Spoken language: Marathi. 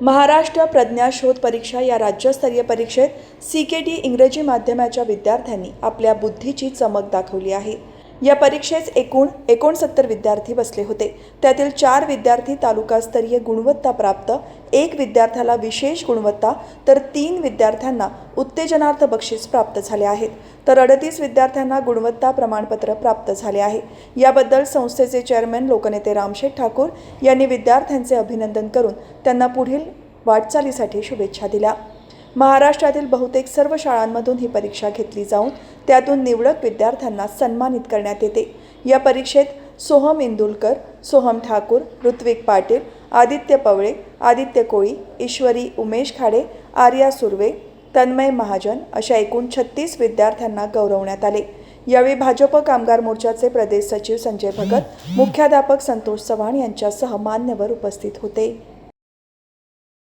महाराष्ट्र प्रज्ञा शोध परीक्षा या राज्यस्तरीय परीक्षेत सी के टी इंग्रजी माध्यमाच्या विद्यार्थ्यांनी आपल्या बुद्धीची चमक दाखवली आहे. या परीक्षेस एकूण एकोणसत्तर विद्यार्थी बसले होते. त्यातील चार विद्यार्थी तालुकास्तरीय गुणवत्ता प्राप्त एक विद्यार्थ्याला विशेष गुणवत्ता तर तीन विद्यार्थ्यांना उत्तेजनार्थ बक्षीस प्राप्त झाले आहेत. तर अडतीस विद्यार्थ्यांना गुणवत्ता प्रमाणपत्र प्राप्त झाले आहे. याबद्दल संस्थेचे चेअरमॅन लोकनेते रामशेठ ठाकूर यांनी विद्यार्थ्यांचे अभिनंदन करून त्यांना पुढील वाटचालीसाठी शुभेच्छा दिल्या. महाराष्ट्रातील बहुतेक सर्व शाळांमधून ही परीक्षा घेतली जाऊन त्यातून निवडक विद्यार्थ्यांना सन्मानित करण्यात येते. या परीक्षेत सोहम इंदुलकर सोहम ठाकूर ऋत्विक पाटील आदित्य पवळे आदित्य कोळी ईश्वरी उमेश खाडे आर्या सुर्वे तन्मय महाजन अशा एकूण छत्तीस विद्यार्थ्यांना गौरवण्यात आले. यावेळी भाजप कामगार मोर्चाचे प्रदेश सचिव संजय भगत मुख्याध्यापक संतोष चव्हाण यांच्यासह मान्यवर उपस्थित होते.